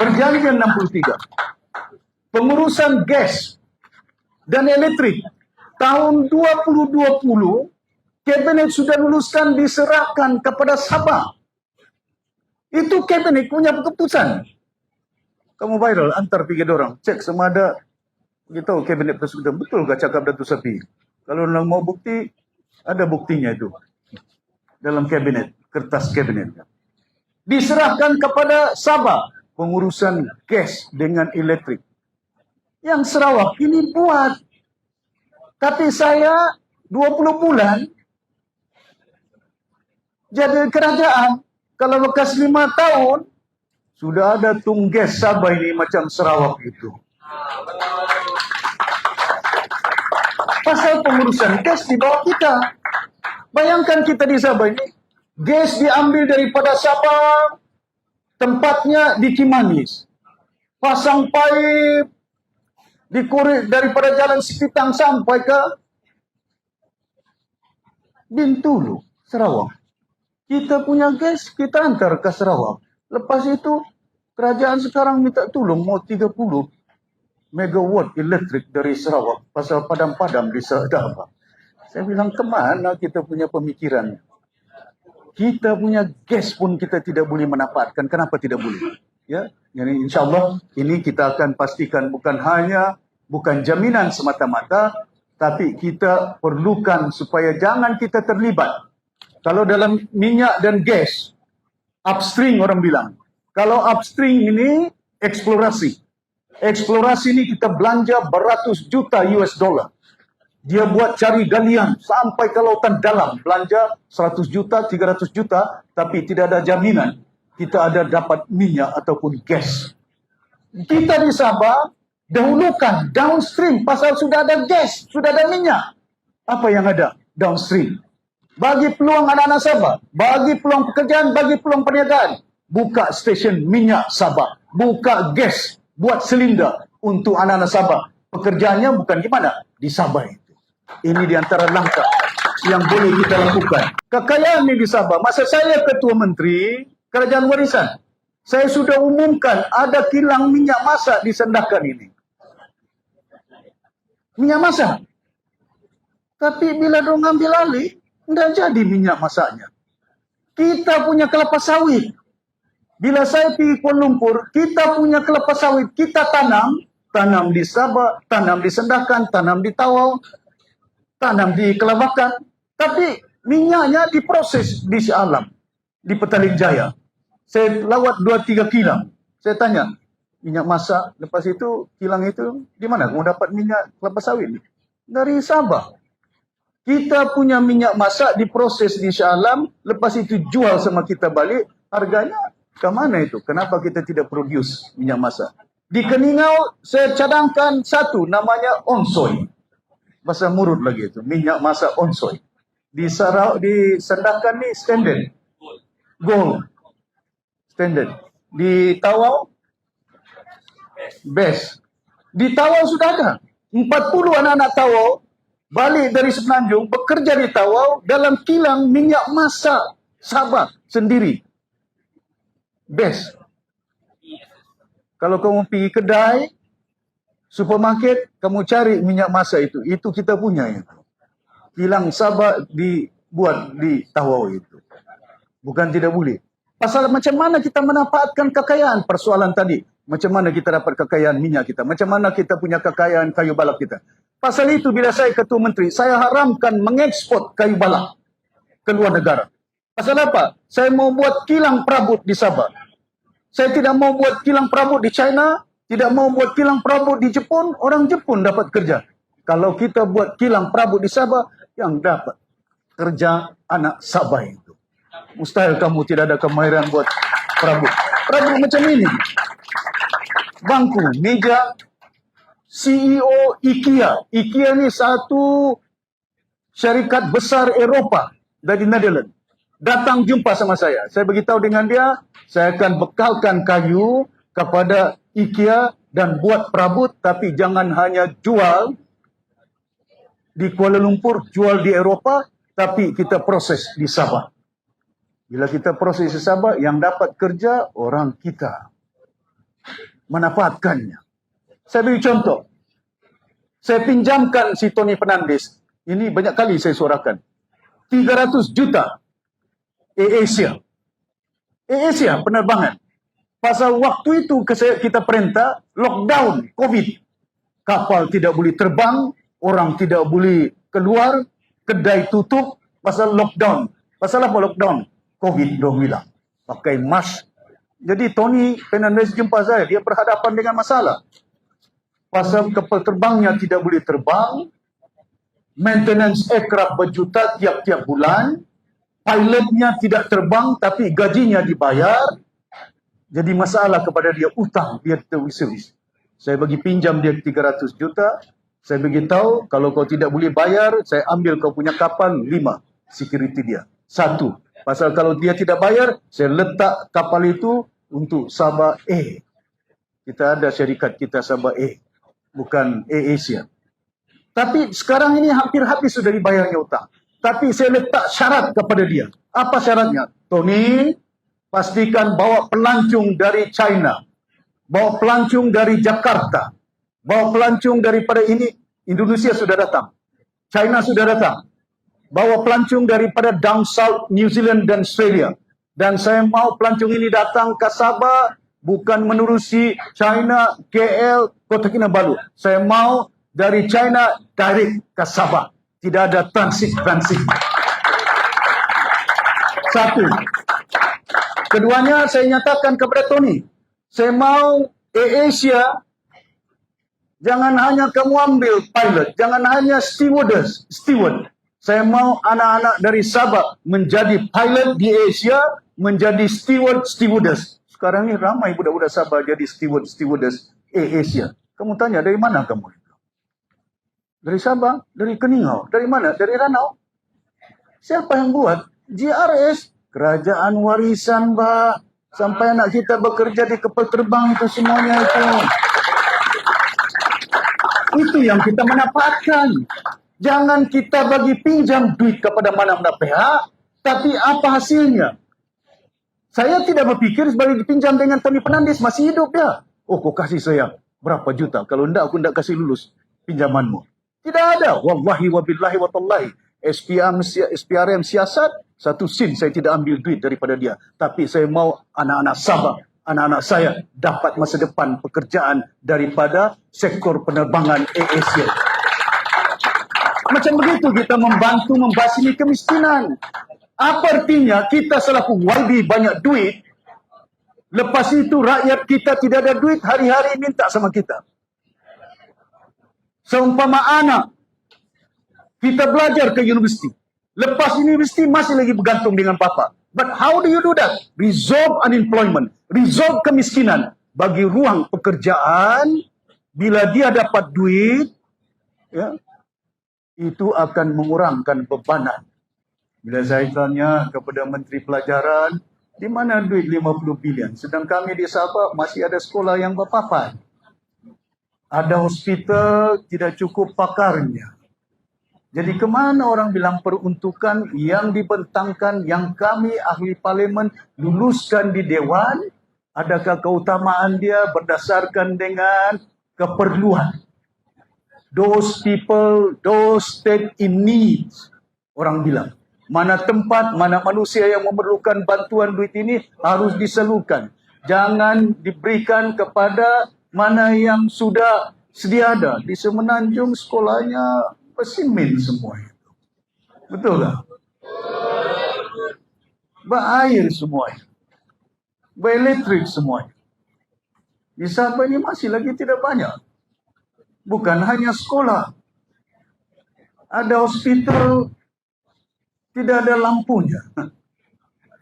Perjanjian 63. Pengurusan gas dan elektrik tahun 2020 Kabinet sudah luluskan diserahkan kepada Sabah. Itu kabinet punya keputusan. Kamu viral antar tiga orang. Cek sama ada kita kabinet tersebut betul gak cakap Datu Sapi. Kalau nak mau bukti ada buktinya itu dalam kabinet kertas kabinet. Diserahkan kepada Sabah pengurusan gas dengan elektrik. Yang Sarawak ini buat. Tapi saya 20 bulan jadi kerajaan. Kalau bekas lima tahun, sudah ada tungges Sabah ini macam Sarawak itu. Pasal pengurusan gas di bawah kita. Bayangkan kita di Sabah ini, gas diambil daripada Sabah, tempatnya di Kimanis. Pasang pipe, dikurik daripada jalan Sepitang sampai ke Bintulu, Sarawak. Kita punya gas, kita antar ke Sarawak. Lepas itu, kerajaan sekarang minta tolong mau 30 megawatt elektrik dari Sarawak. Pasal padam-padam di Sabah. Saya bilang, kemana kita punya pemikiran? Kita punya gas pun kita tidak boleh mendapatkan. Kenapa tidak boleh? Ya, jadi insyaAllah ini kita akan pastikan bukan hanya, bukan jaminan semata-mata, tapi kita perlukan supaya jangan kita terlibat kalau dalam minyak dan gas, upstream orang bilang. Kalau upstream ini eksplorasi. Eksplorasi ini kita belanja beratus juta US dollar. Dia buat cari galian sampai ke lautan dalam. Belanja 100 juta, 300 juta. Tapi tidak ada jaminan kita ada dapat minyak ataupun gas. Kita di Sabah dahulukan downstream pasal sudah ada gas, sudah ada minyak. Apa yang ada downstream? bagi peluang anak-anak Sabah, bagi peluang pekerjaan, bagi peluang perniagaan. Buka stesen minyak Sabah, buka gas, buat silinder untuk anak-anak Sabah. Pekerjaannya bukan di mana? Di Sabah itu. Ini di antara langkah yang boleh kita lakukan. Kekayaan ini di Sabah. Masa saya ketua menteri kerajaan warisan, saya sudah umumkan ada kilang minyak masak di Sendakan ini. Minyak masak. Tapi bila dong ambil alih, tidak jadi minyak masaknya. Kita punya kelapa sawit. Bila saya pergi Kuala Lumpur, kita punya kelapa sawit. Kita tanam, tanam di Sabah, tanam di Sendakan, tanam di Tawau, tanam di Kelabakan. Tapi minyaknya diproses di Alam, di Petaling Jaya. Saya lawat dua tiga kilang. Saya tanya, minyak masak, lepas itu kilang itu di mana? Kamu dapat minyak kelapa sawit? Dari Sabah. Kita punya minyak masak diproses di Shah Alam, lepas itu jual sama kita balik, harganya ke mana itu? Kenapa kita tidak produce minyak masak? Di Keningau, saya cadangkan satu, namanya onsoy. Bahasa murut lagi itu, minyak masak onsoy. Di Sarau, di Sendakan ni standard. Gold. Standard. Di Tawau, best. Di Tawau sudah ada. 40 anak-anak Tawau balik dari Semenanjung bekerja di Tawau dalam kilang minyak masak Sabah sendiri. Best. Kalau kamu pergi kedai, supermarket, kamu cari minyak masak itu. Itu kita punya itu. Kilang Sabah dibuat di Tawau itu. Bukan tidak boleh. Pasal macam mana kita mendapatkan kekayaan persoalan tadi. Macam mana kita dapat kekayaan minyak kita. Macam mana kita punya kekayaan kayu balap kita. Pasal itu bila saya ketua menteri, saya haramkan mengekspor kayu balak ke luar negara. Pasal apa? Saya mau buat kilang perabot di Sabah. Saya tidak mau buat kilang perabot di China, tidak mau buat kilang perabot di Jepun, orang Jepun dapat kerja. Kalau kita buat kilang perabot di Sabah, yang dapat kerja anak Sabah itu. Mustahil kamu tidak ada kemahiran buat perabot. Perabot macam ini. Bangku, meja, CEO IKEA. IKEA ni satu syarikat besar Eropah dari Netherlands. Datang jumpa sama saya. Saya beritahu dengan dia, saya akan bekalkan kayu kepada IKEA dan buat perabot tapi jangan hanya jual di Kuala Lumpur, jual di Eropah tapi kita proses di Sabah. Bila kita proses di Sabah, yang dapat kerja orang kita. manfaatkannya. Saya beri contoh. Saya pinjamkan si Tony Fernandes. Ini banyak kali saya suarakan. 300 juta AirAsia. AirAsia penerbangan. Pasal waktu itu kita perintah lockdown COVID. Kapal tidak boleh terbang, orang tidak boleh keluar, kedai tutup pasal lockdown. Pasal apa lockdown? COVID dong bilang. Pakai mask. Jadi Tony Fernandez jumpa saya, dia berhadapan dengan masalah. Pasal kapal terbangnya tidak boleh terbang, maintenance aircraft berjuta tiap-tiap bulan, pilotnya tidak terbang tapi gajinya dibayar, jadi masalah kepada dia utang dia service. Saya bagi pinjam dia 300 juta, saya beritahu kalau kau tidak boleh bayar, saya ambil kau punya kapal lima security dia. Satu, pasal kalau dia tidak bayar, saya letak kapal itu untuk Sabah A. Kita ada syarikat kita Sabah A, bukan A Asia. Tapi sekarang ini hampir habis sudah dibayarnya utang. Tapi saya letak syarat kepada dia. Apa syaratnya? Tony, pastikan bawa pelancong dari China. Bawa pelancong dari Jakarta. Bawa pelancong daripada ini. Indonesia sudah datang. China sudah datang. Bawa pelancong daripada down south New Zealand dan Australia. Dan saya mau pelancong ini datang ke Sabah bukan menerusi China, KL, Kota Kinabalu. Saya mau dari China direct ke Sabah. Tidak ada transit-transit. Satu. Keduanya saya nyatakan kepada Tony. Saya mau AirAsia jangan hanya kamu ambil pilot. Jangan hanya stewardess, steward. Saya mau anak-anak dari Sabah menjadi pilot di Asia, menjadi steward, stewardess. Sekarang ini ramai budak-budak Sabah jadi steward, stewardess AirAsia. Kamu tanya dari mana kamu? Dari Sabah, dari Keningau, dari mana? Dari Ranau. Siapa yang buat? GRS, kerajaan warisan, Mbak. Sampai anak kita bekerja di kapal terbang itu semuanya itu. Itu yang kita manfaatkan. Jangan kita bagi pinjam duit kepada mana-mana pihak, tapi apa hasilnya? Saya tidak berpikir sebagai pinjam dengan Tony Fernandes masih hidup ya. Oh, kau kasih saya berapa juta? Kalau tidak, aku tidak kasih lulus pinjamanmu. Tidak ada. Wallahi wa billahi wa tallahi. SPRM, SPRM siasat, satu sin saya tidak ambil duit daripada dia. Tapi saya mau anak-anak Sabah, anak-anak saya dapat masa depan pekerjaan daripada sektor penerbangan AAC. Macam begitu kita membantu membasmi kemiskinan. Apa artinya kita selaku YB banyak duit, lepas itu rakyat kita tidak ada duit, hari-hari minta sama kita. Seumpama anak kita belajar ke universiti. Lepas universiti masih lagi bergantung dengan papa. But how do you do that? Resolve unemployment. Resolve kemiskinan. Bagi ruang pekerjaan. Bila dia dapat duit. Ya, itu akan mengurangkan bebanan. Bila saya tanya kepada Menteri Pelajaran. Di mana duit 50 bilion? Sedang kami di Sabah masih ada sekolah yang berpapan ada hospital tidak cukup pakarnya. Jadi kemana orang bilang peruntukan yang dibentangkan, yang kami ahli parlimen luluskan di Dewan, adakah keutamaan dia berdasarkan dengan keperluan? Those people, those state in need, orang bilang. Mana tempat, mana manusia yang memerlukan bantuan duit ini harus diselukan. Jangan diberikan kepada mana yang sudah sedia ada di Semenanjung sekolahnya pesimin semua itu. Betul tak? Berair semuanya. Berelektrik semuanya. Di Sabah ini masih lagi tidak banyak. Bukan hanya sekolah. Ada hospital tidak ada lampunya.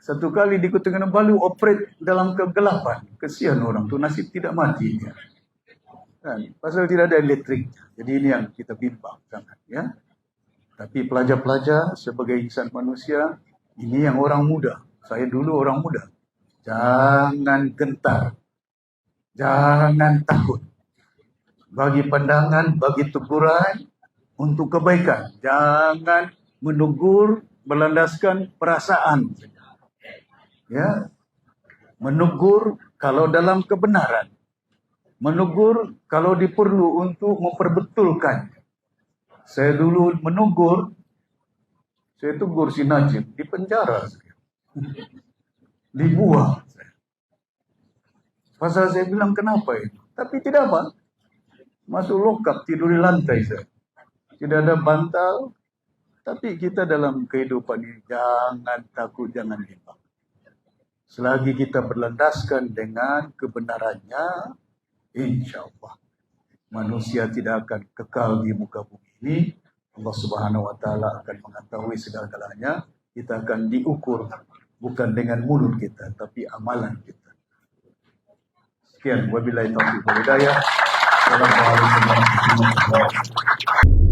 Satu kali di Kota Kinabalu operate dalam kegelapan. Kesian orang tu nasib tidak mati. Kan? Pasal tidak ada elektrik. Jadi ini yang kita bimbang sangat. Ya? Tapi pelajar-pelajar sebagai insan manusia, ini yang orang muda. Saya dulu orang muda. Jangan gentar. Jangan takut. Bagi pandangan, bagi teguran, untuk kebaikan. Jangan menegur berlandaskan perasaan ya menegur kalau dalam kebenaran menegur kalau diperlu untuk memperbetulkan. Saya dulu menegur, saya tegur si Najib di penjara. Dibuang. Pasal saya bilang kenapa itu? Tapi tidak apa. Masuk lokap tidur di lantai saya. Tidak ada bantal. Tapi kita dalam kehidupan ini jangan takut, jangan bimbang. Selagi kita berlandaskan dengan kebenarannya, insya Allah manusia tidak akan kekal di muka bumi ini. Allah Subhanahu Wa Taala akan mengetahui segala-galanya. Kita akan diukur bukan dengan mulut kita, tapi amalan kita. Sekian, wabillahi taufiq wal hidayah. Assalamualaikum warahmatullahi wabarakatuh.